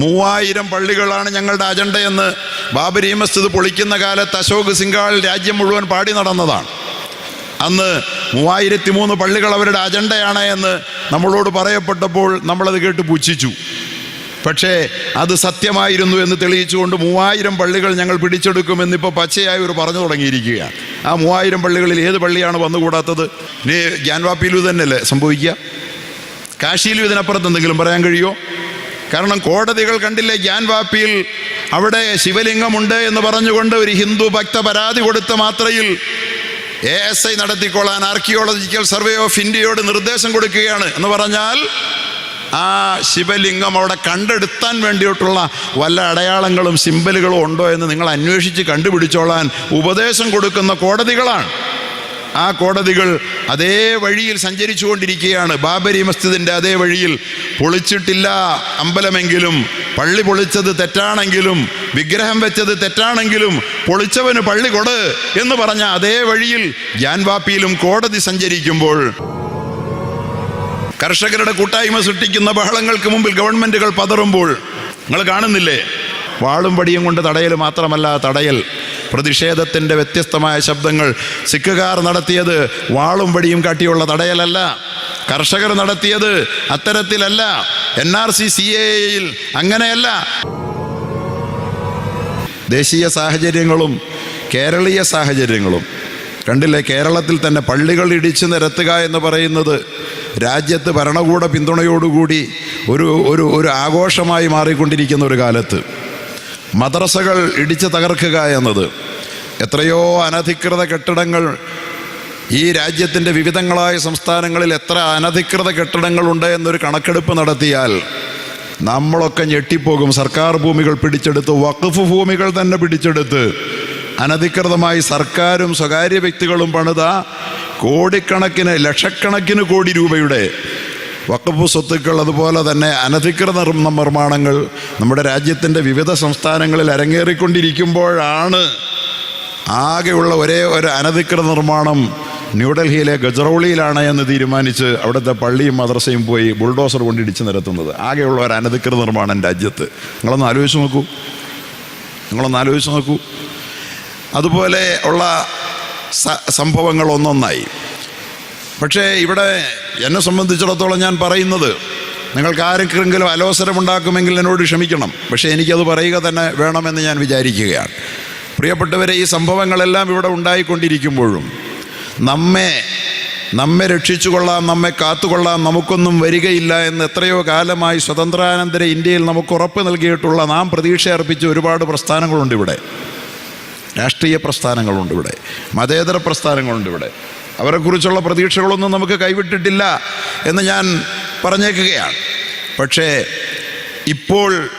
മൂവായിരം പള്ളികളാണ് ഞങ്ങളുടെ അജണ്ടയെന്ന് ബാബരി മസ്ജിദ് പൊളിക്കുന്ന കാലത്ത് അശോക് സിംഗാൾ രാജ്യം മുഴുവൻ പാടി നടന്നതാണ്. അന്ന് മൂവായിരത്തി മൂന്ന് പള്ളികൾ അവരുടെ അജണ്ടയാണ് എന്ന് നമ്മളോട് പറയപ്പെട്ടപ്പോൾ നമ്മളത് കേട്ട് പുച്ഛിച്ചു. പക്ഷേ അത് സത്യമായിരുന്നു എന്ന് തെളിയിച്ചുകൊണ്ട് മൂവായിരം പള്ളികൾ ഞങ്ങൾ പിടിച്ചെടുക്കുമെന്നിപ്പോൾ പച്ചയായി ഒരു പറഞ്ഞു തുടങ്ങിയിരിക്കുകയാണ്. ആ മൂവായിരം പള്ളികളിൽ ഏത് പള്ളിയാണ് വന്നുകൂടാത്തത്? ഇനി ജ്ഞാൻവാപ്പിയിലും തന്നെയല്ലേ സംഭവിക്കുക? കാശിയിലും ഇതിനപ്പുറത്ത് എന്തെങ്കിലും പറയാൻ കഴിയുമോ? കാരണം കോടതികൾ കണ്ടില്ലേ ജ്ഞാൻവാപ്പിയിൽ അവിടെ ശിവലിംഗമുണ്ട് എന്ന് പറഞ്ഞുകൊണ്ട് ഒരു ഹിന്ദു ഭക്ത പരാതി കൊടുത്ത മാത്രയിൽ എ എസ് ഐ നടത്തിക്കൊള്ളാൻ ആർക്കിയോളജിക്കൽ സർവേ ഓഫ് ഇന്ത്യയോട് നിർദ്ദേശം കൊടുക്കുകയാണ് എന്ന് പറഞ്ഞാൽ ആ ശിവലിംഗം അവിടെ കണ്ടെടുത്താൻ വേണ്ടിയിട്ടുള്ള വല്ല അടയാളങ്ങളും സിമ്പലുകളും ഉണ്ടോ എന്ന് നിങ്ങൾ അന്വേഷിച്ച് കണ്ടുപിടിച്ചോളാൻ ഉപദേശം കൊടുക്കുന്ന കോടതികളാണ്. ആ കോടതികൾ അതേ വഴിയിൽ സഞ്ചരിച്ചു കൊണ്ടിരിക്കുകയാണ് ബാബരി മസ്ജിദിന്റെ അതേ വഴിയിൽ പൊളിച്ചിട്ടില്ല അമ്പലമെങ്കിലും പള്ളി പൊളിച്ചത് തെറ്റാണെങ്കിലും വിഗ്രഹം വെച്ചത് തെറ്റാണെങ്കിലും പൊളിച്ചവന് പള്ളി കൊട് എന്ന് പറഞ്ഞ അതേ വഴിയിൽ ജാൻവാപ്പിയിലും കോടതി സഞ്ചരിക്കുമ്പോൾ കർഷകരുടെ കൂട്ടായ്മ സൃഷ്ടിക്കുന്ന ബഹളങ്ങൾക്ക് മുമ്പിൽ ഗവൺമെന്റുകൾ പതറുമ്പോൾ നിങ്ങൾ കാണുന്നില്ലേ? വാളും വടിയും കൊണ്ട് തടയൽ മാത്രമല്ല തടയൽ. പ്രതിഷേധത്തിന്റെ വ്യത്യസ്തമായ ശബ്ദങ്ങൾ സിഖുകാർ നടത്തിയത് വാളും വടിയും കാട്ടിയുള്ള തടയലല്ല കർഷകർ നടത്തിയത് അത്തരത്തിലല്ല എൻ ആർ സി സി എയിൽ അങ്ങനെയല്ല. ദേശീയ സാഹചര്യങ്ങളും കേരളീയ സാഹചര്യങ്ങളും. കണ്ടില്ലേ കേരളത്തിൽ തന്നെ പള്ളികൾ ഇടിച്ചു നിരത്തുക എന്ന് പറയുന്നത് രാജ്യത്ത് ഭരണകൂട പിന്തുണയോടുകൂടി ഒരു ഒരു ഒരു ആഘോഷമായി മാറിക്കൊണ്ടിരിക്കുന്ന ഒരു കാലത്ത്. മദ്രസകൾ ഇടിച്ചു തകർക്കുക എന്നത്. എത്രയോ അനധികൃത കെട്ടിടങ്ങൾ ഈ രാജ്യത്തിന്റെ വിവിധങ്ങളായ സംസ്ഥാനങ്ങളിൽ എത്ര അനധികൃത കെട്ടിടങ്ങളുണ്ട് എന്നൊരു കണക്കെടുപ്പ് നടത്തിയാൽ നമ്മളൊക്കെ ഞെട്ടിപ്പോകും. സർക്കാർ ഭൂമികൾ പിടിച്ചെടുത്ത് വഖഫ് ഭൂമികൾ തന്നെ പിടിച്ചെടുത്ത്. അനധികൃതമായി സർക്കാരും സ്വകാര്യ വ്യക്തികളും പണിത കോടിക്കണക്കിന് ലക്ഷക്കണക്കിന് കോടി രൂപയുടെ വക്കഫ് സ്വത്തുക്കൾ അതുപോലെ തന്നെ അനധികൃത നിർമ്മ- നിർമ്മാണങ്ങൾ നമ്മുടെ രാജ്യത്തിന്റെ വിവിധ സംസ്ഥാനങ്ങളിൽ അരങ്ങേറിക്കൊണ്ടിരിക്കുമ്പോഴാണ് ആകെയുള്ള ഒരേ ഒരു അനധികൃത നിർമ്മാണം ന്യൂഡൽഹിയിലെ ഗജറൗളിയിലാണ് എന്ന് തീരുമാനിച്ച് അവിടുത്തെ പള്ളിയും മദ്രസയും പോയി ബുൾഡോസർ കൊണ്ടിടിച്ച് നിരത്തുന്നത്. ആകെയുള്ള ഒരു അനധികൃത നിർമ്മാണം രാജ്യത്ത്. നിങ്ങളൊന്ന് ആലോചിച്ച് നോക്കൂ. നിങ്ങളൊന്ന് ആലോചിച്ച് നോക്കൂ. അതുപോലെ ഉള്ള സംഭവങ്ങൾ ഒന്നൊന്നായി. പക്ഷേ ഇവിടെ എന്നെ സംബന്ധിച്ചിടത്തോളം ഞാൻ പറയുന്നത് നിങ്ങൾക്ക് ആരെങ്കിലും അലോസരമുണ്ടാക്കുമെങ്കിൽ എന്നോട് ക്ഷമിക്കണം. പക്ഷേ എനിക്കത് പറയുക തന്നെ വേണമെന്ന് ഞാൻ വിചാരിക്കുകയാണ്. പ്രിയപ്പെട്ടവരെ ഈ സംഭവങ്ങളെല്ലാം ഇവിടെ ഉണ്ടായിക്കൊണ്ടിരിക്കുമ്പോഴും നമ്മെ നമ്മെ രക്ഷിച്ചുകൊള്ളാം നമ്മെ കാത്തുകൊള്ളാം നമുക്കൊന്നും വരികയില്ല എന്ന് എത്രയോ കാലമായി സ്വതന്ത്രാനന്തര ഇന്ത്യയിൽ നമുക്ക് ഉറപ്പ് നൽകിയിട്ടുള്ള നാം പ്രതീക്ഷ അർപ്പിച്ച ഒരുപാട് പ്രസ്ഥാനങ്ങളുണ്ട് ഇവിടെ. രാഷ്ട്രീയ പ്രസ്ഥാനങ്ങളുണ്ട് ഇവിടെ. മതേതര പ്രസ്ഥാനങ്ങളുണ്ട് ഇവിടെ. അവരെക്കുറിച്ചുള്ള പ്രതീക്ഷകളൊന്നും നമുക്ക് കൈവിട്ടിട്ടില്ല എന്ന് ഞാൻ പറഞ്ഞേക്കുകയാണ്. പക്ഷേ ഇപ്പോൾ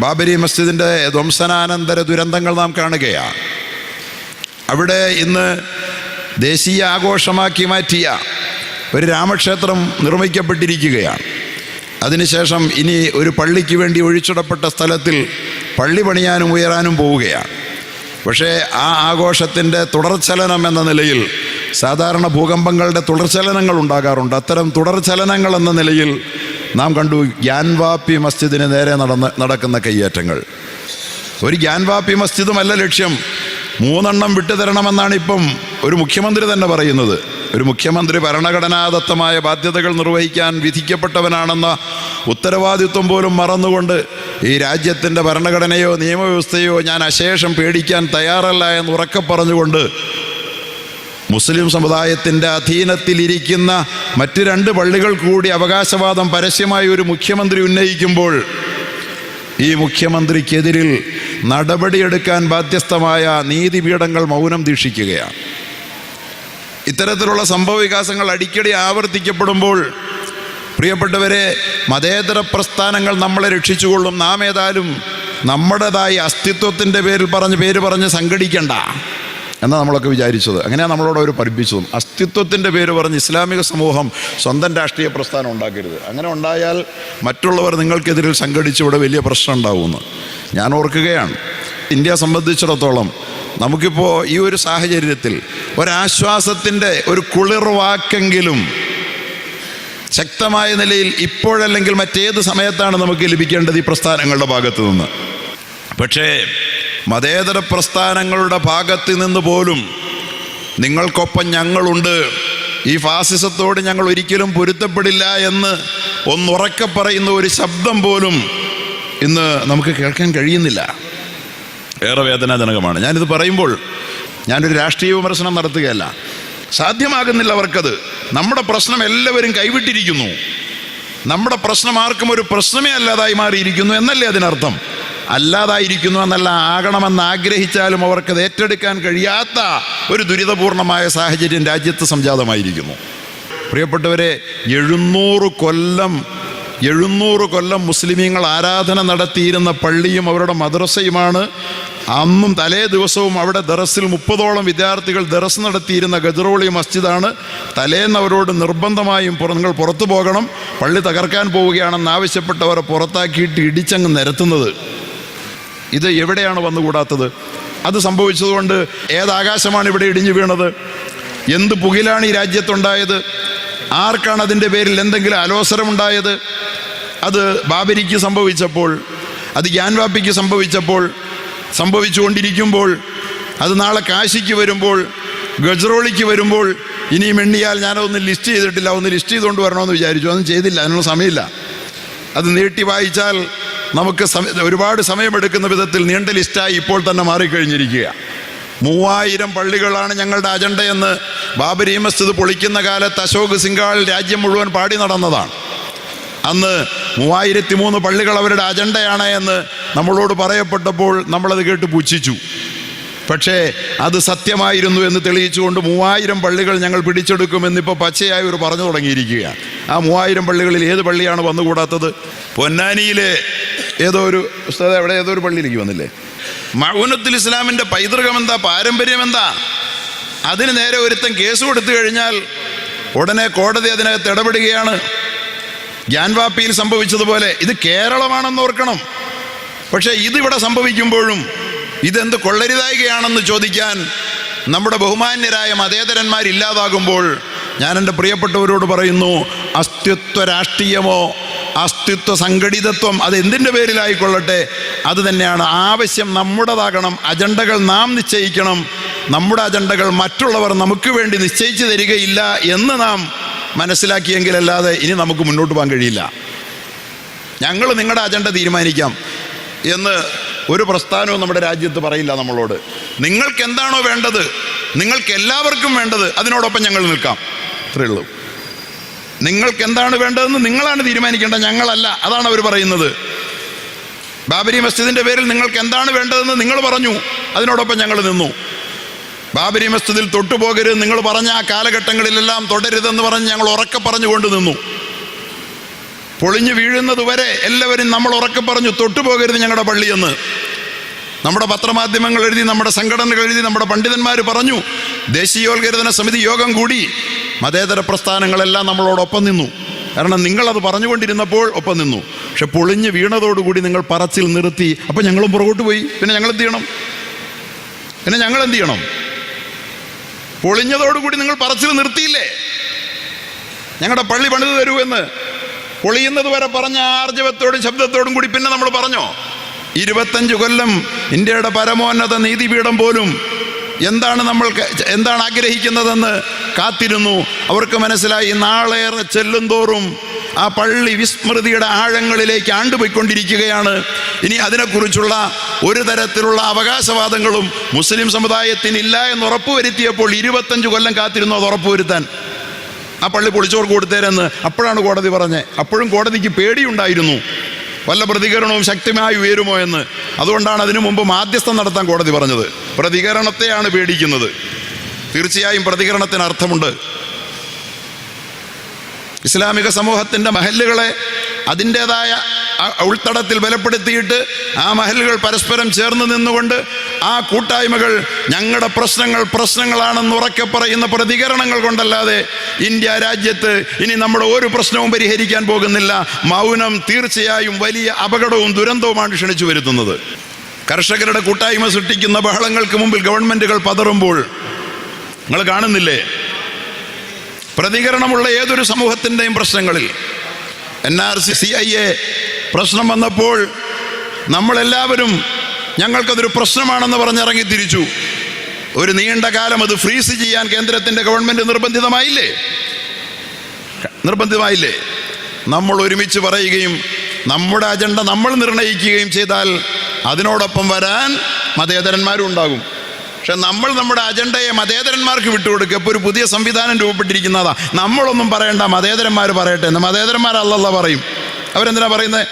ബാബരി മസ്ജിദിന്റെ ധ്വംസനാനന്തര ദുരന്തങ്ങൾ നാം കാണുകയാണ്. അവിടെ ഇന്ന് ദേശീയ ആഘോഷമാക്കി മാറ്റിയ ഒരു രാമക്ഷേത്രം നിർമ്മിക്കപ്പെട്ടിരിക്കുകയാണ്. അതിനുശേഷം ഇനി ഒരു പള്ളിക്ക് വേണ്ടി ഒഴിച്ചിടപ്പെട്ട സ്ഥലത്തിൽ പള്ളി പണിയാനും ഉയരാനും പോവുകയാണ്. പക്ഷേ ആ ആഘോഷത്തിന്റെ തുടർചലനം എന്ന നിലയിൽ സാധാരണ ഭൂകമ്പങ്ങളുടെ തുടർചലനങ്ങൾ ഉണ്ടാകാറുണ്ട്. അത്തരം തുടർചലനങ്ങൾ എന്ന നിലയിൽ നാം കണ്ടു ഗ്യാൻവാപ്പി മസ്ജിദിന് നേരെ നടന്ന് നടക്കുന്ന കയ്യേറ്റങ്ങൾ. ഒരു ഗ്യാൻവാപ്പി മസ്ജിദുമല്ല ലക്ഷ്യം. മൂന്നെണ്ണം വിട്ടുതരണമെന്നാണ് ഇപ്പം ഒരു മുഖ്യമന്ത്രി തന്നെ പറയുന്നത്. ഒരു മുഖ്യമന്ത്രി ഭരണഘടനാദത്തമായ ബാധ്യതകൾ നിർവഹിക്കാൻ വിധിക്കപ്പെട്ടവനാണെന്ന ഉത്തരവാദിത്വം പോലും മറന്നുകൊണ്ട് ഈ രാജ്യത്തിന്റെ ഭരണഘടനയോ നിയമവ്യവസ്ഥയോ ഞാൻ അശേഷം പേടിക്കാൻ തയ്യാറല്ല എന്ന് ഉറക്കെ പറഞ്ഞുകൊണ്ട് മുസ്ലിം സമുദായത്തിന്റെ അധീനത്തിലിരിക്കുന്ന മറ്റ് രണ്ട് പള്ളികൾ കൂടി അവകാശവാദം പരസ്യമായി ഒരു മുഖ്യമന്ത്രി ഉന്നയിക്കുമ്പോൾ ഈ മുഖ്യമന്ത്രിക്കെതിരിൽ നടപടിയെടുക്കാൻ ബാധ്യസ്ഥമായ നീതിപീഠങ്ങൾ മൗനം ദീക്ഷിക്കുകയാണ്. ഇത്തരത്തിലുള്ള സംഭവ വികാസങ്ങൾ അടിക്കടി ആവർത്തിക്കപ്പെടുമ്പോൾ പ്രിയപ്പെട്ടവരെ മതേതര പ്രസ്ഥാനങ്ങൾ നമ്മളെ രക്ഷിച്ചുകൊള്ളും. നാം ഏതായാലും നമ്മുടേതായ അസ്തിത്വത്തിന്റെ പേരിൽ പറഞ്ഞ് പേര് പറഞ്ഞ് സംഘടിക്കണ്ട. എന്നാണ് നമ്മളൊക്കെ വിചാരിച്ചത്. അങ്ങനെയാണ് നമ്മളോട് അവർ പഠിപ്പിച്ചതും. അസ്തിത്വത്തിന്റെ പേര് പറഞ്ഞ് ഇസ്ലാമിക സമൂഹം സ്വന്തം രാഷ്ട്രീയ പ്രസ്ഥാനം ഉണ്ടാക്കരുത്. അങ്ങനെ ഉണ്ടായാൽ മറ്റുള്ളവർ നിങ്ങൾക്കെതിരിൽ സംഘടിച്ച് ഇവിടെ വലിയ പ്രശ്നം ഉണ്ടാവുമെന്ന് ഞാൻ ഓർക്കുകയാണ്. ഇന്ത്യ സംബന്ധിച്ചിടത്തോളം നമുക്കിപ്പോൾ ഈ ഒരു സാഹചര്യത്തിൽ ഒരാശ്വാസത്തിന്റെ ഒരു കുളിർവാക്കെങ്കിലും ശക്തമായ നിലയിൽ ഇപ്പോഴല്ലെങ്കിൽ മറ്റേത് സമയത്താണ് നമുക്ക് ലഭിക്കേണ്ടത് ഈ പ്രസ്ഥാനങ്ങളുടെ ഭാഗത്തു നിന്ന് പക്ഷേ മതേതര പ്രസ്ഥാനങ്ങളുടെ ഭാഗത്ത് നിന്ന് പോലും നിങ്ങൾക്കൊപ്പം ഞങ്ങളുണ്ട്. ഈ ഫാസിസത്തോട് ഞങ്ങൾ ഒരിക്കലും പൊരുത്തപ്പെടില്ല എന്ന് ഒന്നുറക്കെ പറയുന്ന ഒരു ശബ്ദം പോലും ഇന്ന് നമുക്ക് കേൾക്കാൻ കഴിയുന്നില്ല. ഏറെ വേദനാജനകമാണ്. ഞാനിത് പറയുമ്പോൾ ഞാനൊരു രാഷ്ട്രീയ വിമർശനം നടത്തുകയല്ല. സാധ്യമാകുന്നില്ല അവർക്കത്. നമ്മുടെ പ്രശ്നം എല്ലാവരും കൈവിട്ടിരിക്കുന്നു. നമ്മുടെ പ്രശ്നം ആർക്കും ഒരു പ്രശ്നമേ അല്ലാതായി മാറിയിരിക്കുന്നു എന്നല്ലേ അതിനർത്ഥം? അല്ലാതായിരിക്കുന്നു എന്നല്ല ആകണമെന്ന് ആഗ്രഹിച്ചാലും അവർക്കത് ഏറ്റെടുക്കാൻ കഴിയാത്ത ഒരു ദുരിതപൂർണമായ സാഹചര്യം രാജ്യത്ത് സംജാതമായിരിക്കുന്നു. പ്രിയപ്പെട്ടവരെ എഴുന്നൂറ് കൊല്ലം എഴുന്നൂറ് കൊല്ലം മുസ്ലിമീങ്ങൾ ആരാധന നടത്തിയിരുന്ന പള്ളിയും അവരുടെ മദ്രസയുമാണ്. അന്നും തലേ ദിവസവും അവിടെ ദറസിൽ മുപ്പതോളം വിദ്യാർത്ഥികൾ ദറസ് നടത്തിയിരുന്ന ഗജറോളി മസ്ജിദാണ്. തലേന്ന് അവരോട് നിർബന്ധമായും നിങ്ങൾ പുറത്തു പോകണം. പള്ളി തകർക്കാൻ പോവുകയാണെന്ന് ആവശ്യപ്പെട്ടവരെ പുറത്താക്കിയിട്ട് ഇടിച്ചങ്ങ് നിരത്തുന്നത്. ഇത് എവിടെയാണ് വന്നുകൂടാത്തത്? അത് സംഭവിച്ചതുകൊണ്ട് ഏതാകാശമാണ് ഇവിടെ ഇടിഞ്ഞു വീണത്? എന്ത് പുകിലാണ് ഈ രാജ്യത്തുണ്ടായത്? ആർക്കാണ് അതിന്റെ പേരിൽ എന്തെങ്കിലും അലോസരമുണ്ടായത്? അത് ബാബരിക്ക് സംഭവിച്ചപ്പോൾ അത് ഗ്യാൻവാപ്പിക്ക് സംഭവിച്ചപ്പോൾ സംഭവിച്ചുകൊണ്ടിരിക്കുമ്പോൾ അത് നാളെ കാശിക്ക് വരുമ്പോൾ ഗജറോളിക്ക് വരുമ്പോൾ ഇനിയും എണ്ണിയാൽ ഞാനതൊന്ന് ലിസ്റ്റ് ചെയ്തിട്ടില്ല ഒന്ന് ലിസ്റ്റ് ചെയ്തുകൊണ്ട് വരണമെന്ന് വിചാരിച്ചു. അതൊന്നും ചെയ്തില്ല അതിനുള്ള സമയമില്ല. അത് നീട്ടി വായിച്ചാൽ നമുക്ക് ഒരുപാട് സമയമെടുക്കുന്ന വിധത്തിൽ നീണ്ട ലിസ്റ്റായി ഇപ്പോൾ തന്നെ മാറിക്കഴിഞ്ഞിരിക്കുക. മൂവായിരം പള്ളികളാണ് ഞങ്ങളുടെ അജണ്ടയെന്ന് ബാബരി മസ്ജിദ് പൊളിക്കുന്ന കാലത്ത് അശോക് സിംഗാൾ രാജ്യം മുഴുവൻ പാടി നടന്നതാണ്. അന്ന് മൂവായിരത്തി മൂന്ന് പള്ളികൾ അവരുടെ അജണ്ടയാണ് എന്ന് നമ്മളോട് പറയപ്പെട്ടപ്പോൾ നമ്മളത് കേട്ട് പുച്ഛിച്ചു. പക്ഷേ അത് സത്യമായിരുന്നു എന്ന് തെളിയിച്ചുകൊണ്ട് മൂവായിരം പള്ളികൾ ഞങ്ങൾ പിടിച്ചെടുക്കുമെന്നിപ്പോൾ പച്ചയായി ഒരു പറഞ്ഞു തുടങ്ങിയിരിക്കുകയാണ്. ആ മൂവായിരം പള്ളികളിൽ ഏത് പള്ളിയാണ് വന്നുകൂടാത്തത്? പൊന്നാനിയിലെ ഏതോ ഒരു ഉസ്താദ് എവിടെ ഏതോ ഒരു പള്ളിയിലേക്ക് വന്നില്ലേ? മൗനത്തുൽ ഇസ്ലാമിന്റെ പൈതൃകം എന്താ? പാരമ്പര്യം എന്താ? അതിന് നേരെ ഒരുത്തൻ കേസ് കൊടുത്തു കഴിഞ്ഞാൽ ഉടനെ കോടതി അതിനകത്ത് ഇടപെടുകയാണ്. ഗ്യാൻവാപ്പിയിൽ സംഭവിച്ചതുപോലെ ഇത് കേരളമാണെന്ന് ഓർക്കണം. പക്ഷേ ഇതിവിടെ സംഭവിക്കുമ്പോഴും ഇതെന്ത് കൊള്ളരുതായികയാണെന്ന് ചോദിക്കാൻ നമ്മുടെ ബഹുമാന്യരായ മതേതരന്മാരില്ലാതാകുമ്പോൾ ഞാൻ എന്റെ പ്രിയപ്പെട്ടവരോട് പറയുന്നു അസ്തിത്വ രാഷ്ട്രീയമോ അസ്തിത്വ സംഘടിതത്വം അത് എന്തിന്റെ പേരിലായിക്കൊള്ളട്ടെ? അത് തന്നെയാണ് ആവശ്യം നമ്മുടേതാകണം അജണ്ടകൾ നാം നിശ്ചയിക്കണം. നമ്മുടെ അജണ്ടകൾ മറ്റുള്ളവർ നമുക്ക് വേണ്ടി നിശ്ചയിച്ചു തരികയില്ല എന്ന് നാം മനസ്സിലാക്കിയെങ്കിലല്ലാതെ ഇനി നമുക്ക് മുന്നോട്ട് പോകാൻ കഴിയില്ല. ഞങ്ങൾ നിങ്ങളുടെ അജണ്ട തീരുമാനിക്കാം എന്ന് ഒരു പ്രസ്ഥാനവും നമ്മുടെ രാജ്യത്ത് പറയില്ല നമ്മളോട്. നിങ്ങൾക്ക് എന്താണോ വേണ്ടത്? നിങ്ങൾക്ക് എല്ലാവർക്കും വേണ്ടത് അതിനോടൊപ്പം ഞങ്ങൾ നിൽക്കാം. അത്രയേ ഉള്ളൂ. നിങ്ങൾക്ക് എന്താണ് വേണ്ടതെന്ന് നിങ്ങളാണ് തീരുമാനിക്കേണ്ടത് ഞങ്ങളല്ല. അതാണ് അവർ പറയുന്നത്. ബാബരി മസ്ജിദിന്റെ പേരിൽ നിങ്ങൾക്ക് എന്താണ് വേണ്ടതെന്ന് നിങ്ങൾ പറഞ്ഞു. അതിനോടൊപ്പം ഞങ്ങൾ നിന്നു. ബാബരി മസ്ജിദിൽ തൊട്ടുപോകരുത് നിങ്ങൾ പറഞ്ഞ ആ കാലഘട്ടങ്ങളിലെല്ലാം തുടരുതെന്ന് പറഞ്ഞ് ഞങ്ങൾ ഉറക്കെ പറഞ്ഞുകൊണ്ട് നിന്നു. പൊളിഞ്ഞു വീഴുന്നത് വരെ എല്ലാവരും നമ്മൾ ഉറക്കെ പറഞ്ഞു തൊട്ടുപോകരുത് ഞങ്ങളുടെ പള്ളിയെന്ന് നമ്മുടെ പത്രമാധ്യമങ്ങൾ എഴുതി നമ്മുടെ സംഘടനകൾ എഴുതി നമ്മുടെ പണ്ഡിതന്മാർ പറഞ്ഞു ദേശീയോത്കരുതന സമിതി യോഗം കൂടി. മതേതര പ്രസ്ഥാനങ്ങളെല്ലാം നമ്മളോടൊപ്പം നിന്നു. കാരണം നിങ്ങളത് പറഞ്ഞുകൊണ്ടിരുന്നപ്പോൾ ഒപ്പം നിന്നു. പക്ഷെ പൊളിഞ്ഞ് വീണതോടുകൂടി നിങ്ങൾ പറച്ചിൽ നിർത്തി. അപ്പം ഞങ്ങളും പുറകോട്ട് പോയി. പിന്നെ ഞങ്ങൾ എന്ത് ചെയ്യണം? പിന്നെ ഞങ്ങൾ എന്ത് ചെയ്യണം? പൊളിഞ്ഞതോടുകൂടി നിങ്ങൾ പറച്ചിൽ നിർത്തിയില്ലേ? ഞങ്ങളുടെ പള്ളി പണിത് തരൂ എന്ന്. പൊളിയുന്നത് വരെ പറഞ്ഞ ആർജവത്തോടും ശബ്ദത്തോടും കൂടി പിന്നെ നമ്മൾ പറഞ്ഞോ? ഇരുപത്തഞ്ച് കൊല്ലം ഇന്ത്യയുടെ പരമോന്നത നീതിപീഠം പോലും എന്താണ് നമ്മൾ എന്താണ് ആഗ്രഹിക്കുന്നതെന്ന് കാത്തിരുന്നു. അവർക്ക് മനസ്സിലായി നാളേറെ ചെല്ലും തോറും ആ പള്ളി വിസ്മൃതിയുടെ ആഴങ്ങളിലേക്ക് ആണ്ടുപോയിക്കൊണ്ടിരിക്കുകയാണ്. ഇനി അതിനെക്കുറിച്ചുള്ള ഒരു തരത്തിലുള്ള അവകാശവാദങ്ങളും മുസ്ലിം സമുദായത്തിനില്ല എന്ന് ഉറപ്പുവരുത്തിയപ്പോൾ ഇരുപത്തഞ്ച് കൊല്ലം കാത്തിരുന്നു അത് ഉറപ്പുവരുത്താൻ. ആ പള്ളി പൊളിച്ചോർക്ക് കൊടുത്തേരെന്ന് അപ്പോഴാണ് കോടതി പറഞ്ഞത്. അപ്പോഴും കോടതിക്ക് പേടിയുണ്ടായിരുന്നു. വല്ല പ്രതികരണവും ശക്തമായി ഉയരുമോ എന്ന്. അതുകൊണ്ടാണ് അതിനു മുമ്പ് മാധ്യസ്ഥം നടത്താൻ കോടതി പറഞ്ഞത്. പ്രതികരണത്തെയാണ് പേടിക്കുന്നത്. തീർച്ചയായും പ്രതികരണത്തിന് അർത്ഥമുണ്ട്. ഇസ്ലാമിക സമൂഹത്തിന്റെ മഹല്ലുകളെ അതിന്റെതായ ഉൾത്തടത്തിൽ ബലപ്പെടുത്തിയിട്ട് ആ മഹലുകൾ പരസ്പരം ചേർന്ന് നിന്നുകൊണ്ട് ആ കൂട്ടായ്മകൾ ഞങ്ങളുടെ പ്രശ്നങ്ങൾ പ്രശ്നങ്ങളാണെന്ന് ഉറക്കെ പറയുന്ന പ്രതികരണങ്ങൾ കൊണ്ടല്ലാതെ ഇന്ത്യ രാജ്യത്ത് ഇനി നമ്മുടെ ഒരു പ്രശ്നവും പരിഹരിക്കാൻ പോകുന്നില്ല. മൗനം തീർച്ചയായും വലിയ അപകടവും ദുരന്തവുമാണ് ക്ഷണിച്ചു വരുത്തുന്നത്. കർഷകരുടെ കൂട്ടായ്മ സൃഷ്ടിക്കുന്ന ബഹളങ്ങൾക്ക് മുമ്പിൽ ഗവൺമെന്റുകൾ പതറുമ്പോൾ നിങ്ങൾ കാണുന്നില്ലേ? പ്രതികരണമുള്ള ഏതൊരു സമൂഹത്തിന്റെയും പ്രശ്നങ്ങളിൽ N R C C I A പ്രശ്നം വന്നപ്പോൾ നമ്മളെല്ലാവരും ഞങ്ങൾക്കതൊരു പ്രശ്നമാണെന്ന് പറഞ്ഞിറങ്ങി തിരിച്ചു. ഒരു നീണ്ട കാലം അത് ഫ്രീസ് ചെയ്യാൻ കേന്ദ്രത്തിന്റെ ഗവൺമെന്റ് നിർബന്ധിതമായില്ലേ? നിർബന്ധിതമായില്ലേ? നമ്മൾ ഒരുമിച്ച് പറയുകയും നമ്മുടെ അജണ്ട നമ്മൾ നിർണയിക്കുകയും ചെയ്താൽ അതിനോടൊപ്പം വരാൻ മതേതരന്മാരും ഉണ്ടാകും. പക്ഷെ നമ്മൾ നമ്മുടെ അജണ്ടയെ മതേതരന്മാർക്ക് വിട്ടുകൊടുക്കുക. ഇപ്പോൾ ഒരു പുതിയ സംവിധാനം രൂപപ്പെട്ടിരിക്കുന്നതാ. നമ്മളൊന്നും പറയണ്ട മതേതരന്മാർ പറയട്ടെ എന്ന്. മതേതരന്മാർ അല്ലല്ല പറയും. അവരെന്തിനാ പറയുന്നത്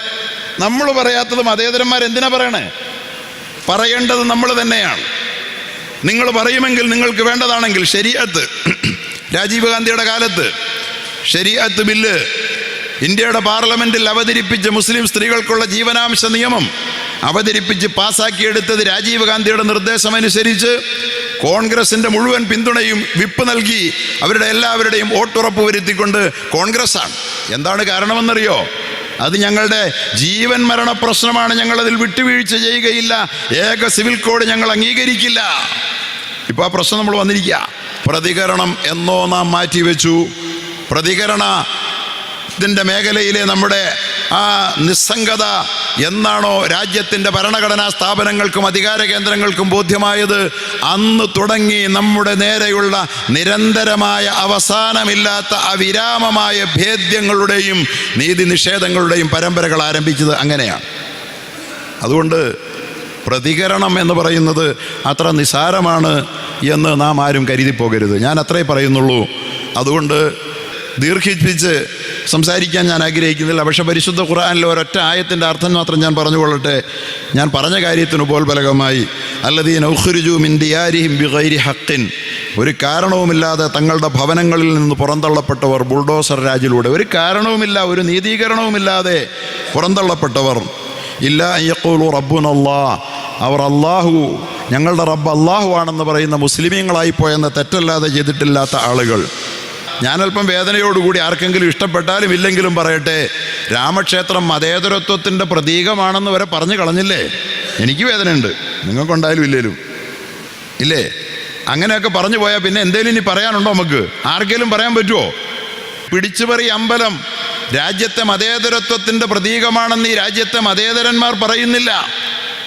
നമ്മൾ പറയാത്തത് മതേതരന്മാർ എന്തിനാ പറയണേ? പറയേണ്ടത് നമ്മൾ തന്നെയാണ്. നിങ്ങൾ പറയുമെങ്കിൽ നിങ്ങൾക്ക് വേണ്ടതാണെങ്കിൽ ശരിയത്ത് രാജീവ് ഗാന്ധിയുടെ കാലത്ത് ശരിയത്ത് ബില്ല് ഇന്ത്യയുടെ പാർലമെന്റിൽ അവതരിപ്പിച്ച മുസ്ലിം സ്ത്രീകൾക്കുള്ള ജീവനാംശ നിയമം അവതരിപ്പിച്ച് പാസാക്കിയെടുത്തത് രാജീവ് ഗാന്ധിയുടെ നിർദ്ദേശമനുസരിച്ച് കോൺഗ്രസിന്റെ മുഴുവൻ പിന്തുണയും വിപ്പ് നൽകി അവരുടെ എല്ലാവരുടെയും വോട്ടുറപ്പ് വരുത്തിക്കൊണ്ട് കോൺഗ്രസ്സാണ്. എന്താണ് കാരണമെന്നറിയോ? അത് ഞങ്ങളുടെ ജീവൻ മരണ പ്രശ്നമാണ് ഞങ്ങളതിൽ വിട്ടുവീഴ്ച ചെയ്യുകയില്ല. ഏക സിവിൽ കോഡ് ഞങ്ങൾ അംഗീകരിക്കില്ല. ഇപ്പോൾ ആ പ്രശ്നം നമ്മൾ വന്നിരിക്കുക. പ്രതികരണം എന്നോ നാം മാറ്റിവെച്ചു. പ്രതികരണ ത്തിന്റെ മേഖലയിലെ നമ്മുടെ ആ നിസ്സംഗത എന്നാണോ രാജ്യത്തിന്റെ ഭരണഘടനാ സ്ഥാപനങ്ങൾക്കും അധികാര കേന്ദ്രങ്ങൾക്കും ബോധ്യമായത്? അന്ന് തുടങ്ങി നമ്മുടെ നേരെയുള്ള നിരന്തരമായ അവസാനമില്ലാത്ത അവിരാമമായ ഭേദ്യങ്ങളുടെയും നീതി നിഷേധങ്ങളുടെയും പരമ്പരകൾ ആരംഭിച്ചത് അങ്ങനെയാണ് അതുകൊണ്ട് പ്രതികരണം എന്ന് പറയുന്നത് അത്ര നിസാരമാണ് എന്ന് നാം ആരും കരുതി പോകരുത് ഞാൻ അത്രേ പറയുന്നുള്ളൂ. അതുകൊണ്ട് ദീർഘിപ്പിച്ച് സംസാരിക്കാൻ ഞാൻ ആഗ്രഹിക്കുന്നില്ല. പക്ഷെ പരിശുദ്ധ ഖുർആനിലെ ഒരൊറ്റ ആയത്തിന്റെ അർത്ഥം മാത്രം ഞാൻ പറഞ്ഞുകൊള്ളട്ടെ. ഞാൻ പറഞ്ഞ കാര്യത്തിന് ഉപോത്ബലകമായി അല്ലദീൻ ഔഖുരുജു മിൻ ദിയാരിഹിം ബിഗൈരി ഹക്കിൻ ഒരു കാരണവുമില്ലാതെ തങ്ങളുടെ ഭവനങ്ങളിൽ നിന്ന് പുറന്തള്ളപ്പെട്ടവർ ബുൾഡോസർ രാജിലൂടെ. ഒരു കാരണവുമില്ല ഒരു നീതീകരണവുമില്ലാതെ പുറന്തള്ളപ്പെട്ടവർ. ഇല്ല അയ്യക്കോലു റബ്ബുനല്ലാ അവർ അള്ളാഹു ഞങ്ങളുടെ റബ്ബ് അള്ളാഹു ആണെന്ന് പറയുന്ന മുസ്ലിമീങ്ങളായി പോയെന്ന തെറ്റല്ലാതെ ചെയ്തിട്ടില്ലാത്ത ആളുകൾ. ഞാനല്പം വേദനയോടുകൂടി ആർക്കെങ്കിലും ഇഷ്ടപ്പെട്ടാലും ഇല്ലെങ്കിലും പറയട്ടെ. രാമക്ഷേത്രം മതേതരത്വത്തിന്റെ പ്രതീകമാണെന്ന് വരെ പറഞ്ഞു കളഞ്ഞില്ലേ? എനിക്ക് വേദനയുണ്ട്. നിങ്ങൾക്കുണ്ടായാലും ഇല്ലേലും. ഇല്ലേ? അങ്ങനെയൊക്കെ പറഞ്ഞു പോയാൽ പിന്നെ എന്തേലും ഇനി പറയാനുണ്ടോ നമുക്ക്? ആർക്കെങ്കിലും പറയാൻ പറ്റുമോ പിടിച്ചുപറി അമ്പലം രാജ്യത്തെ മതേതരത്വത്തിന്റെ പ്രതീകമാണെന്ന് ഈ രാജ്യത്തെ മതേതരന്മാർ പറയുന്നില്ല.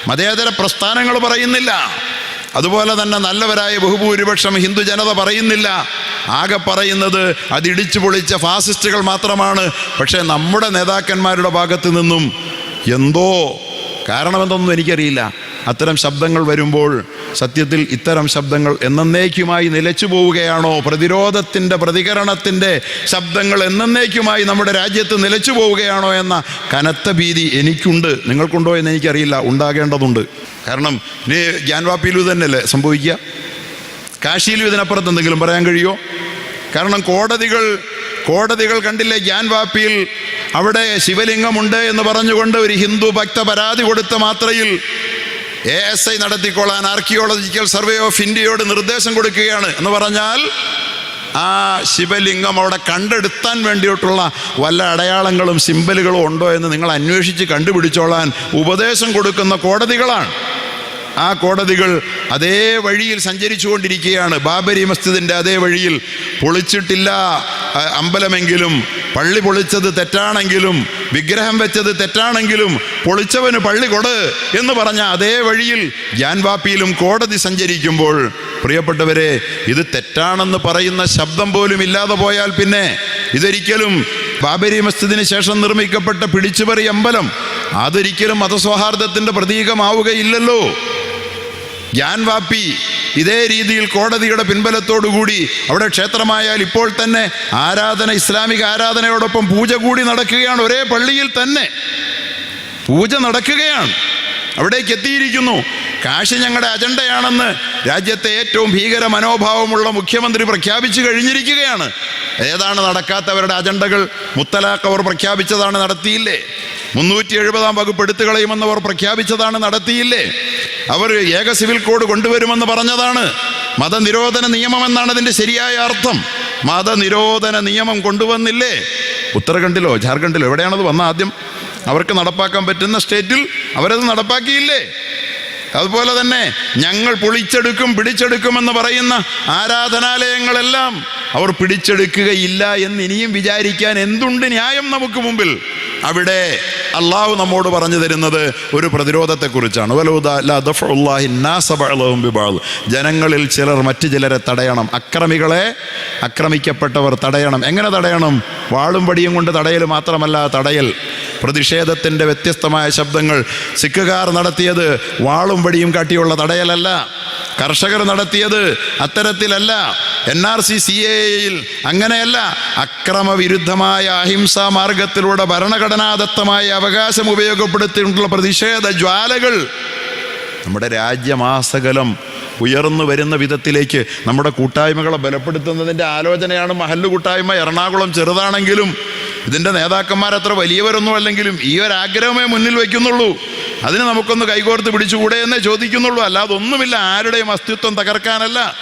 മതേതര പ്രസ്ഥാനങ്ങൾ പറയുന്നില്ല. അതുപോലെ തന്നെ നല്ലവരായ ബഹുഭൂരിപക്ഷം ഹിന്ദു ജനത പറയുന്നില്ല. ആകെ പറയുന്നത് അതിടിച്ചു പൊളിച്ച ഫാസിസ്റ്റുകൾ മാത്രമാണ്. പക്ഷേ നമ്മുടെ നേതാക്കന്മാരുടെ ഭാഗത്ത് നിന്നും എന്തോ കാരണമെന്തൊന്നും എനിക്കറിയില്ല. അത്തരം ശബ്ദങ്ങൾ വരുമ്പോൾ സത്യത്തിൽ ഇത്തരം ശബ്ദങ്ങൾ എന്നേക്കുമായി നിലച്ചു പോവുകയാണോ? പ്രതിരോധത്തിന്റെ പ്രതികരണത്തിന്റെ ശബ്ദങ്ങൾ എന്നേക്കുമായി നമ്മുടെ രാജ്യത്ത് നിലച്ചു പോവുകയാണോ എന്ന കനത്ത ഭീതി എനിക്കുണ്ട്. നിങ്ങൾക്കുണ്ടോ എന്ന് എനിക്കറിയില്ല. ഉണ്ടാകേണ്ടതുണ്ട്. കാരണം ഇനി ജ്ഞാൻവാപ്പിയിലും തന്നെയല്ലേ സംഭവിക്കുക? കാശിയിലും ഇതിനപ്പുറത്ത് എന്തെങ്കിലും പറയാൻ കഴിയുമോ? കാരണം കോടതികൾ കോടതികൾ കണ്ടില്ലേ ജ്ഞാൻവാപ്പിയിൽ അവിടെ ശിവലിംഗമുണ്ട് എന്ന് പറഞ്ഞുകൊണ്ട് ഒരു ഹിന്ദു ഭക്ത പരാതി കൊടുത്ത മാത്രയിൽ എ എസ് ഐ നടത്തിക്കൊള്ളാൻ ആർക്കിയോളജിക്കൽ സർവേ ഓഫ് ഇന്ത്യയോട് നിർദ്ദേശം കൊടുക്കുകയാണ്. എന്ന് പറഞ്ഞാൽ ആ ശിവലിംഗം അവിടെ കണ്ടെടുത്താൻ വേണ്ടിയിട്ടുള്ള വല്ല അടയാളങ്ങളും സിമ്പലുകളും ഉണ്ടോ എന്ന് നിങ്ങൾ അന്വേഷിച്ച് കണ്ടുപിടിച്ചോളാൻ ഉപദേശം കൊടുക്കുന്ന കോടതികളാണ്. ആ കോടതികൾ അതേ വഴിയിൽ സഞ്ചരിച്ചു കൊണ്ടിരിക്കുകയാണ് ബാബരി മസ്ജിദിന്റെ അതേ വഴിയിൽ പൊളിച്ചിട്ടില്ല. അമ്പലമെങ്കിലും പള്ളി പൊളിച്ചത് തെറ്റാണെങ്കിലും വിഗ്രഹം വെച്ചത് തെറ്റാണെങ്കിലും പൊളിച്ചവന് പള്ളി കൊട് എന്ന് പറഞ്ഞ അതേ വഴിയിൽ ജാൻവാപ്പിയിലും കോടതി സഞ്ചരിക്കുമ്പോൾ പ്രിയപ്പെട്ടവരെ ഇത് തെറ്റാണെന്ന് പറയുന്ന ശബ്ദം പോലും ഇല്ലാതെ പോയാൽ പിന്നെ ഇതൊരിക്കലും ബാബരി മസ്ജിദിന് ശേഷം നിർമ്മിക്കപ്പെട്ട പിടിച്ചുപറി അമ്പലം അതൊരിക്കലും മതസൗഹാർദ്ദത്തിന്റെ പ്രതീകമാവുകയില്ലല്ലോ. ഗ്യാൻവാപ്പി ഇതേ രീതിയിൽ കോടതിയുടെ പിൻബലത്തോടുകൂടി അവിടെ ക്ഷേത്രമായാൽ ഇപ്പോൾ തന്നെ ആരാധന ഇസ്ലാമിക ആരാധനയോടൊപ്പം പൂജ കൂടി നടക്കുകയാണ്. ഒരേ പള്ളിയിൽ തന്നെ പൂജ നടക്കുകയാണ്. അവിടേക്ക് എത്തിയിരിക്കുന്നു. കാശ് ഞങ്ങളുടെ അജണ്ടയാണെന്ന് രാജ്യത്തെ ഏറ്റവും ഭീകര മനോഭാവമുള്ള മുഖ്യമന്ത്രി പ്രഖ്യാപിച്ചു കഴിഞ്ഞിരിക്കുകയാണ്. ഏതാണ് നടക്കാത്തവരുടെ അജണ്ടകൾ? മുത്തലാഖ് അവർ പ്രഖ്യാപിച്ചതാണ് നടത്തിയില്ലേ? മുന്നൂറ്റി എഴുപതാം വകുപ്പ് എടുത്തു കളയുമെന്ന് അവർ പ്രഖ്യാപിച്ചതാണ് നടത്തിയില്ലേ? അവർ ഏക സിവിൽ കോഡ് കൊണ്ടുവരുമെന്ന് പറഞ്ഞതാണ്. മതനിരോധന നിയമം എന്നാണ് അതിന്റെ ശരിയായ അർത്ഥം. മതനിരോധന നിയമം കൊണ്ടുവന്നില്ലേ? ഉത്തരാഖണ്ഡിലോ ജാർഖണ്ഡിലോ എവിടെയാണത് വന്ന ആദ്യം? അവർക്ക് നടപ്പാക്കാൻ പറ്റുന്ന സ്റ്റേറ്റിൽ അവരത് നടപ്പാക്കിയില്ലേ? അതുപോലെ തന്നെ ഞങ്ങൾ പൊളിച്ചെടുക്കും പിടിച്ചെടുക്കുമെന്ന് പറയുന്ന ആരാധനാലയങ്ങളെല്ലാം അവർ പിടിച്ചെടുക്കുകയില്ല എന്ന് ഇനിയും വിചാരിക്കാൻ എന്തുണ്ട് ന്യായം നമുക്ക് മുമ്പിൽ? അവിടെ അള്ളാഹു നമ്മോട് പറഞ്ഞു തരുന്നത് ഒരു പ്രതിരോധത്തെക്കുറിച്ചാണ്. ജനങ്ങളിൽ ചിലർ മറ്റു ചിലരെ തടയണം. അക്രമികളെ ആക്രമിക്കപ്പെട്ടവർ തടയണം. എങ്ങനെ തടയണം? വാളും വടിയും കൊണ്ട് തടയൽ മാത്രമല്ല തടയൽ. പ്രതിഷേധത്തിന്റെ വ്യത്യസ്തമായ ശബ്ദങ്ങൾ സിഖുകാർ നടത്തിയത് വാളും വടിയും കാട്ടിയുള്ള തടയലല്ല. കർഷകർ നടത്തിയത് അത്തരത്തിലല്ല. എൻ ആർ സി സി എയിൽ അങ്ങനെയല്ല. അക്രമവിരുദ്ധമായ അഹിംസാ മാർഗത്തിലൂടെ ഭരണഘടനാദത്തമായ അവകാശം ഉപയോഗപ്പെടുത്തിയിട്ടുള്ള പ്രതിഷേധ ജ്വാലകൾ നമ്മുടെ രാജ്യമാസകലം ഉയർന്നു വരുന്ന വിധത്തിലേക്ക് നമ്മുടെ കൂട്ടായ്മകളെ ബലപ്പെടുത്തുന്നതിന്റെ ആലോചനയാണ് മഹല്ല് കൂട്ടായ്മ. എറണാകുളം ചെറുതാണെങ്കിലും ഇതിന്റെ നേതാക്കന്മാർ അത്ര വലിയവരൊന്നും അല്ലെങ്കിലും ഈ ഒരു ആഗ്രഹമേ മുന്നിൽ വയ്ക്കുന്നുള്ളൂ. അതിന് നമുക്കൊന്ന് കൈകോർത്ത് പിടിച്ചുകൂടെ എന്നേ ചോദിക്കുന്നുള്ളൂ. അല്ലാതെ ഒന്നുമില്ല. ആരുടെയും അസ്തിത്വം തകർക്കാനല്ല.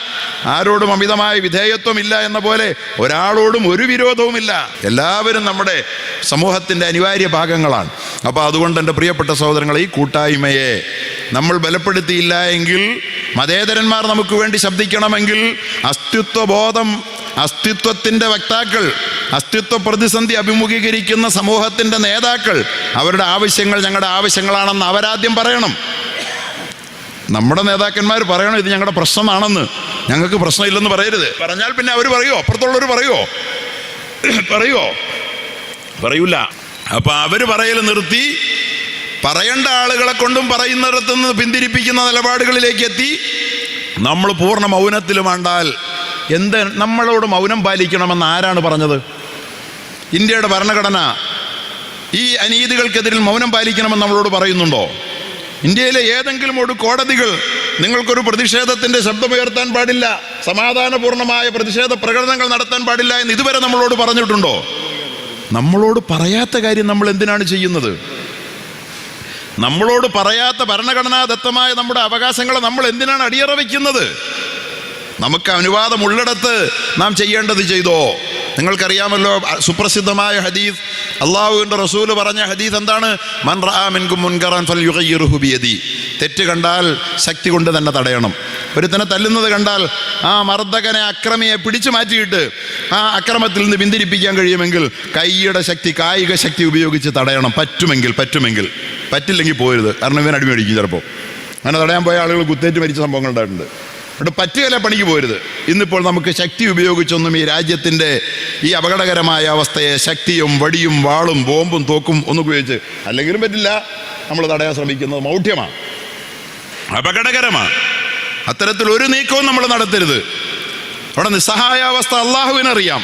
ആരോടും അമിതമായ വിധേയത്വം ഇല്ല എന്ന പോലെ ഒരാളോടും ഒരു വിരോധവുമില്ല. എല്ലാവരും നമ്മുടെ സമൂഹത്തിന്റെ അനിവാര്യ ഭാഗങ്ങളാണ്. അപ്പോൾ അതുകൊണ്ട് എന്റെ പ്രിയപ്പെട്ട സഹോദരങ്ങളെ ഈ കൂട്ടായ്മയെ നമ്മൾ ബലപ്പെടുത്തിയില്ല എങ്കിൽ മതേതരന്മാർ നമുക്ക് വേണ്ടി ശബ്ദിക്കണമെങ്കിൽ അസ്തിത്വബോധം അസ്തിത്വത്തിന്റെ വക്താക്കൾ അസ്തിത്വ പ്രതിസന്ധി അഭിമുഖീകരിക്കുന്ന സമൂഹത്തിന്റെ നേതാക്കൾ അവരുടെ ആവശ്യങ്ങൾ ഞങ്ങളുടെ ആവശ്യങ്ങളാണെന്ന് അവരാദ്യം പറയണം. നമ്മുടെ നേതാക്കന്മാർ പറയണം ഇത് ഞങ്ങളുടെ പ്രശ്നമാണെന്ന്. ഞങ്ങൾക്ക് പ്രശ്നമില്ലെന്ന് പറയരുത്. പറഞ്ഞാൽ പിന്നെ അവർ പറയുമോ അപ്പുറത്തുള്ളവർ പറയുമോ പറയുമോ പറയൂല. അപ്പോൾ അവർ പറയൽ നിർത്തി പറയേണ്ട ആളുകളെ കൊണ്ടും പറയുന്നിടത്തുനിന്ന് പിന്തിരിപ്പിക്കുന്ന നിലപാടുകളിലേക്ക് എത്തി. നമ്മൾ പൂർണ മൗനത്തിൽ വേണ്ടാൽ എന്ത് നമ്മളോട് മൗനം പാലിക്കണമെന്ന് ആരാണ് പറഞ്ഞത്? ഇന്ത്യയുടെ ഭരണഘടന ഈ അനീതികൾക്കെതിരിൽ മൗനം പാലിക്കണമെന്ന് നമ്മളോട് പറയുന്നുണ്ടോ? ഇന്ത്യയിലെ ഏതെങ്കിലും ഒരു കോടതികൾ നിങ്ങൾക്കൊരു പ്രതിഷേധത്തിന്റെ ശബ്ദമുയർത്താൻ പാടില്ല സമാധാനപൂർണമായ പ്രതിഷേധ പ്രകടനങ്ങൾ നടത്താൻ പാടില്ല എന്ന് ഇതുവരെ നമ്മളോട് പറഞ്ഞിട്ടുണ്ടോ? നമ്മളോട് പറയാത്ത കാര്യം നമ്മൾ എന്തിനാണ് ചെയ്യുന്നത്? നമ്മളോട് പറയാത്ത ഭരണഘടനാദത്തമായ നമ്മുടെ അവകാശങ്ങളെ നമ്മൾ എന്തിനാണ് അടിയറ വയ്ക്കുന്നത് നമുക്ക് അനുവാദമുള്ളിടത്ത് നാം ചെയ്യേണ്ടത് ചെയ്തോ? നിങ്ങൾക്കറിയാമല്ലോ സുപ്രസിദ്ധമായ ഹദീസ്. അള്ളാഹുവിന്റെ റസൂൽ പറഞ്ഞ ഹദീസ് എന്താണ്? ബിയദി. തെറ്റ് കണ്ടാൽ ശക്തി കൊണ്ട് തന്നെ തടയണം. ഒരുത്തനെ തല്ലുന്നത് കണ്ടാൽ ആ മർദ്ദകനെ അക്രമിയെ പിടിച്ചു മാറ്റിയിട്ട് ആ അക്രമത്തിൽ നിന്ന് പിന്തിരിപ്പിക്കാൻ കഴിയുമെങ്കിൽ കൈയുടെ ശക്തി കായിക ശക്തി ഉപയോഗിച്ച് തടയണം. പറ്റുമെങ്കിൽ പറ്റുമെങ്കിൽ. പറ്റില്ലെങ്കിൽ പോരുത്. കാരണം ഇവൻ അടി മേടിക്കും ചിലപ്പോൾ. അങ്ങനെ തടയാൻ പോയ ആളുകൾ കുത്തേറ്റ് മരിച്ച സംഭവങ്ങൾ ഉണ്ടായിട്ടുണ്ട്. അതുകൊണ്ട് പറ്റുകയില്ല പണിക്ക് പോരുത്. ഇന്നിപ്പോൾ നമുക്ക് ശക്തി ഉപയോഗിച്ചൊന്നും ഈ രാജ്യത്തിന്റെ ഈ അപകടകരമായ അവസ്ഥയെ ശക്തിയും വടിയും വാളും ബോംബും തോക്കും ഒന്നും ഉപയോഗിച്ച് അല്ലെങ്കിലും പറ്റില്ല. നമ്മൾ തടയാൻ ശ്രമിക്കുന്നത് മൗഢ്യമാണ്. അപകടകരമാണ്. അത്തരത്തിൽ ഒരു നീക്കവും നമ്മൾ നടത്തരുത്. അവിടെ നിസ്സഹായാവസ്ഥ അള്ളാഹുവിനറിയാം.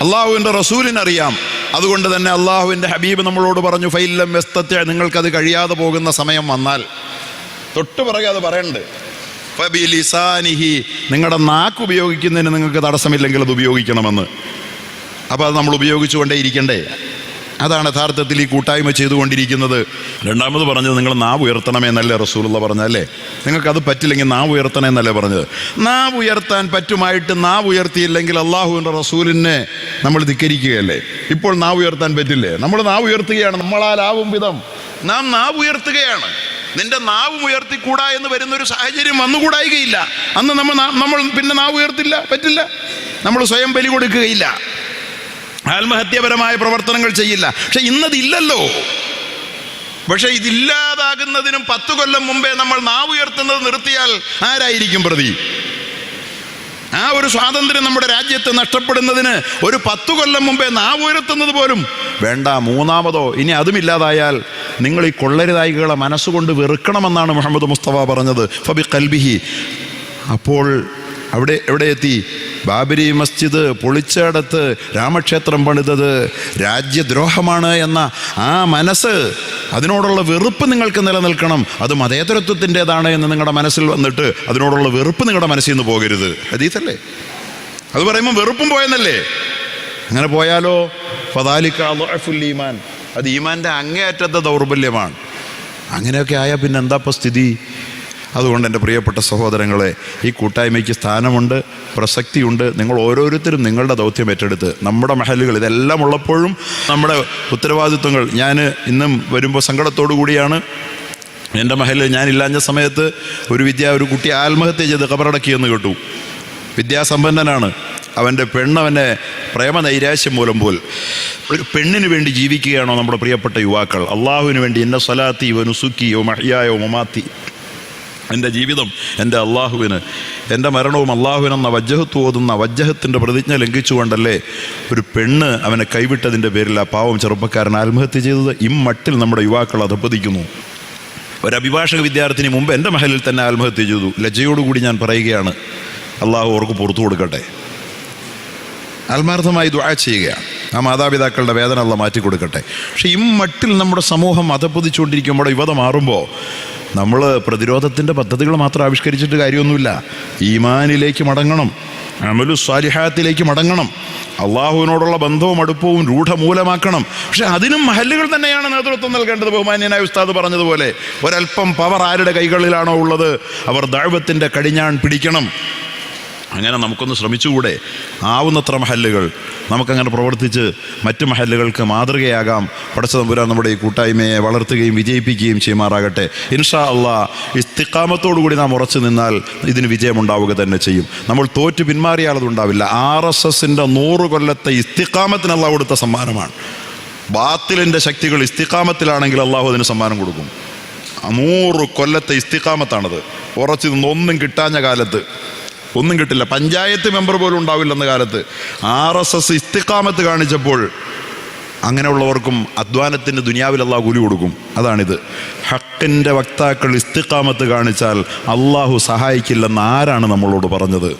അള്ളാഹുവിന്റെ റസൂലിനറിയാം. അതുകൊണ്ട് തന്നെ അള്ളാഹുവിന്റെ ഹബീബ് നമ്മളോട് പറഞ്ഞു ഫൈല്ലം വ്യസ്തത്തെ നിങ്ങൾക്കത് കഴിയാതെ പോകുന്ന സമയം വന്നാൽ തൊട്ട് പിറകെ അത് പറയണ്ട്. ഫബിലിസാനിഹി നിങ്ങളുടെ നാക്ക് ഉപയോഗിക്കുന്നതിന് നിങ്ങൾക്ക് തടസ്സമില്ലെങ്കിൽ അത് ഉപയോഗിക്കണമെന്ന്. അപ്പോൾ അത് നമ്മൾ ഉപയോഗിച്ചുകൊണ്ടേ ഇരിക്കണ്ടേ? അതാണ് യഥാർത്ഥത്തിൽ ഈ കൂട്ടായ്മ ചെയ്തുകൊണ്ടിരിക്കുന്നത്. രണ്ടാമത് പറഞ്ഞത് നിങ്ങൾ നാവ് ഉയർത്തണമെന്നല്ലേ റസൂലുള്ള പറഞ്ഞല്ലേ നിങ്ങൾക്കത് പറ്റില്ലെങ്കിൽ നാവ് ഉയർത്തണമെന്നല്ലേ പറഞ്ഞത്? നാവ് ഉയർത്താൻ പറ്റുമായിട്ട് നാവ് ഉയർത്തിയില്ലെങ്കിൽ അള്ളാഹുവിന്റെ റസൂലിനെ നമ്മൾ ധിക്കരിക്കുകയല്ലേ? ഇപ്പോൾ നാവ് ഉയർത്താൻ പറ്റില്ലേ? നമ്മൾ നാവ് ഉയർത്തുകയാണ്. നമ്മളാലാവും വിധം. നാം നാവ് ഉയർത്തുകയാണ്. നിന്റെ നാവും ഉയർത്തിക്കൂടാ എന്ന് വരുന്ന ഒരു സാഹചര്യം വന്നുകൂടായികയില്ല. അന്ന് നമ്മൾ നമ്മൾ പിന്നെ നാവ് ഉയർത്തില്ല പറ്റില്ല. നമ്മൾ സ്വയം ബലി കൊടുക്കുകയില്ല. ആത്മഹത്യപരമായ പ്രവർത്തനങ്ങൾ ചെയ്യില്ല. പക്ഷെ ഇന്നതില്ലല്ലോ. പക്ഷെ ഇതില്ലാതാകുന്നതിനും പത്തു കൊല്ലം മുമ്പേ നമ്മൾ നാവ് ഉയർത്തുന്നത് നിർത്തിയാൽ ആരായിരിക്കും പ്രതി? ആ ഒരു സ്വാതന്ത്ര്യം നമ്മുടെ രാജ്യത്ത് നഷ്ടപ്പെടുന്നതിന് ഒരു പത്തു കൊല്ലം മുമ്പേ നാവ് ഉയർത്തുന്നത് പോലും വേണ്ട മൂന്നാമതോ ഇനി അതുമില്ലാതായാൽ നിങ്ങൾ ഈ കൊള്ളരുതായികളെ മനസ്സുകൊണ്ട് വെറുക്കണമെന്നാണ് മുഹമ്മദ് മുസ്തഫ പറഞ്ഞത്. ഫബി കൽബിഹി അപ്പോൾ അവിടെ എവിടെ എത്തി? ബാബരി മസ്ജിദ് പൊളിച്ചടത്ത് രാമക്ഷേത്രം പണിതത് രാജ്യദ്രോഹമാണ് എന്ന ആ മനസ്സ് അതിനോടുള്ള വെറുപ്പ് നിങ്ങൾക്ക് നിലനിൽക്കണം. അത് മതേതരത്വത്തിന്റെതാണ് എന്ന് നിങ്ങളുടെ മനസ്സിൽ വന്നിട്ട് അതിനോടുള്ള വെറുപ്പ് നിങ്ങളുടെ മനസ്സിൽ നിന്ന് പോകരുത്. അതീതല്ലേ അത് പറയുമ്പോൾ വെറുപ്പും പോയെന്നല്ലേ? അങ്ങനെ പോയാലോ? ഫതാലിക്കാൻ ഈമാൻ. അത് ഈമാന്റെ അങ്ങേയറ്റത്തെ ദൗർബല്യമാണ്. അങ്ങനെയൊക്കെ ആയാൽ പിന്നെ എന്താ സ്ഥിതി? അതുകൊണ്ട് എന്റെ പ്രിയപ്പെട്ട സഹോദരങ്ങളെ ഈ കൂട്ടായ്മയ്ക്ക് സ്ഥാനമുണ്ട് പ്രസക്തിയുണ്ട്. നിങ്ങൾ ഓരോരുത്തരും നിങ്ങളുടെ ദൗത്യം ഏറ്റെടുത്ത് നമ്മുടെ മഹലുകൾ ഇതെല്ലാം ഉള്ളപ്പോഴും നമ്മുടെ ഉത്തരവാദിത്വങ്ങൾ. ഞാൻ ഇന്നും വരുമ്പോൾ സങ്കടത്തോടു കൂടിയാണ്. എന്റെ മഹലിൽ ഞാനില്ലാഞ്ഞ സമയത്ത് ഒരു വിദ്യ ഒരു കുട്ടി ആത്മഹത്യ ചെയ്ത് കബറടക്കിയെന്ന് കേട്ടു. വിദ്യാസമ്പന്നനാണ്. അവന്റെ പെണ്ണവനെ പ്രേമ നൈരാശ്യം മൂലം പോൽ. ഒരു പെണ്ണിന് വേണ്ടി ജീവിക്കുകയാണോ നമ്മുടെ പ്രിയപ്പെട്ട യുവാക്കൾ? അള്ളാഹുവിന് വേണ്ടി എന്നെ സ്വലാത്തി വനുസുക്കിയോ മഹിയായോ മൊമാത്തി. എന്റെ ജീവിതം എന്റെ അള്ളാഹുവിന് എന്റെ മരണവും അള്ളാഹുവിനെന്ന വജ്ജഹത്ത് ഓതുന്ന വജ്ജഹത്തിന്റെ പ്രതിജ്ഞ ലംഘിച്ചുകൊണ്ടല്ലേ ഒരു പെണ്ണ് അവനെ കൈവിട്ടതിന്റെ പേരിൽ ആ പാവം ചെറുപ്പക്കാരൻ ആത്മഹത്യ ചെയ്തത്? ഇമ്മട്ടിൽ നമ്മുടെ യുവാക്കൾ അധപ്പതിക്കുന്നു ഒരു അഭിഭാഷക വിദ്യാർത്ഥിനി മുമ്പ് എന്റെ മഹലിൽ തന്നെ ആത്മഹത്യ ചെയ്തു. ലജ്ജയോടുകൂടി ഞാൻ പറയുകയാണ് അള്ളാഹു അവർക്ക് പുറത്തു കൊടുക്കട്ടെ. ആത്മാർത്ഥമായി ദുആ ചെയ്യുകയാണ്. ആ മാതാപിതാക്കളുടെ വേദന അല്ല മാറ്റി കൊടുക്കട്ടെ പക്ഷേ ഇമ്മട്ടിൽ നമ്മുടെ സമൂഹം അധപ്പതിച്ചുകൊണ്ടിരിക്കുമ്പോൾ യുവത മാറുമ്പോൾ നമ്മൾ പ്രതിരോധത്തിന്റെ പദ്ധതികൾ മാത്രം ആവിഷ്കരിച്ചിട്ട് കാര്യമൊന്നുമില്ല. ഈമാനിലേക്ക് മടങ്ങണം അമലു സ്വാലിഹാത്തിലേക്ക് മടങ്ങണം അള്ളാഹുവിനോടുള്ള ബന്ധവും അടുപ്പവും രൂഢമൂലമാക്കണം. പക്ഷെ അതിനും മഹല്ലുകൾ തന്നെയാണ് നേതൃത്വം നൽകേണ്ടത് ബഹുമാന്യനായ ഉസ്താദ് പറഞ്ഞതുപോലെ. ഒരല്പം പവർ ആരുടെ കൈകളിലാണോ ഉള്ളത്? അവർ ദൈവത്തിന്റെ കടിഞ്ഞാൺ പിടിക്കണം. അങ്ങനെ നമുക്കൊന്ന് ശ്രമിച്ചുകൂടെ? ആവുന്നത്ര മഹല്ലുകൾ. നമുക്കങ്ങനെ പ്രവർത്തിച്ച് മറ്റ് മഹല്ലുകൾക്ക് മാതൃകയാകാം. പടച്ച തമ്പുരാൻ നമ്മുടെ ഈ കൂട്ടായ്മയെ വളർത്തുകയും വിജയിപ്പിക്കുകയും ചെയ്യുമാറാകട്ടെ. ഇൻഷാ അള്ളാ ഇസ്തിക്കാമത്തോടുകൂടി നാം ഉറച്ചു നിന്നാൽ ഇതിന് വിജയമുണ്ടാവുക തന്നെ ചെയ്യും. നമ്മൾ തോറ്റു പിന്മാറിയാൽ അതുണ്ടാവില്ല. ആർ എസ് എസിന്റെ നൂറ് കൊല്ലത്തെ ഇസ്തിക്കാമത്തിന് അള്ളാഹ് കൊടുത്ത സമ്മാനമാണ്. ബാത്തിലിന്റെ ശക്തികൾ ഇസ്തിക്കാമത്തിലാണെങ്കിൽ അള്ളാഹു അതിന് സമ്മാനം കൊടുക്കും. നൂറ് കൊല്ലത്തെ ഇസ്തിക്കാമത്താണത് ഉറച്ചു നിന്നൊന്നും കിട്ടാഞ്ഞ കാലത്ത് ഒന്നും കിട്ടില്ല. പഞ്ചായത്ത് മെമ്പർ പോലും ഉണ്ടാവില്ലെന്ന കാലത്ത്. ആർ എസ് എസ് ഇസ്തിക്കാമത്ത് കാണിച്ചപ്പോൾ അങ്ങനെയുള്ളവർക്കും അധ്വാനത്തിന് ദുനിയാവിൽ കൂലി കൊടുക്കും. അതാണിത്. ഹക്കിന്റെ വക്താക്കൾ ഇസ്തിക്കാമത്ത് കാണിച്ചാൽ അള്ളാഹു സഹായിക്കില്ലെന്ന് ആരാണ് നമ്മളോട് പറഞ്ഞത്?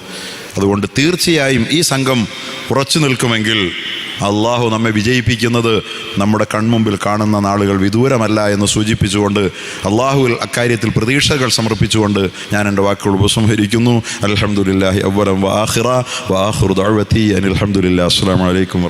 അതുകൊണ്ട് തീർച്ചയായും ഈ സംഘം ഉറച്ചു നിൽക്കുമെങ്കിൽ അള്ളാഹു നമ്മെ വിജയിപ്പിക്കുന്നത് നമ്മുടെ കൺമുമ്പിൽ കാണുന്ന നാളുകൾ വിദൂരമല്ല എന്ന് സൂചിപ്പിച്ചുകൊണ്ട് അള്ളാഹുവിൽ അക്കാര്യത്തിൽ പ്രതീക്ഷകൾ സമർപ്പിച്ചുകൊണ്ട് ഞാൻ എന്റെ വാക്കുകൾ ഉപസംഹരിക്കുന്നു. അലഹമുല്ലാഹി അവലം വാഹിറ വാഹുർ ദഅവതി അനിൽ അലഹമുല്ലാ അസ്സാം വലൈക്കും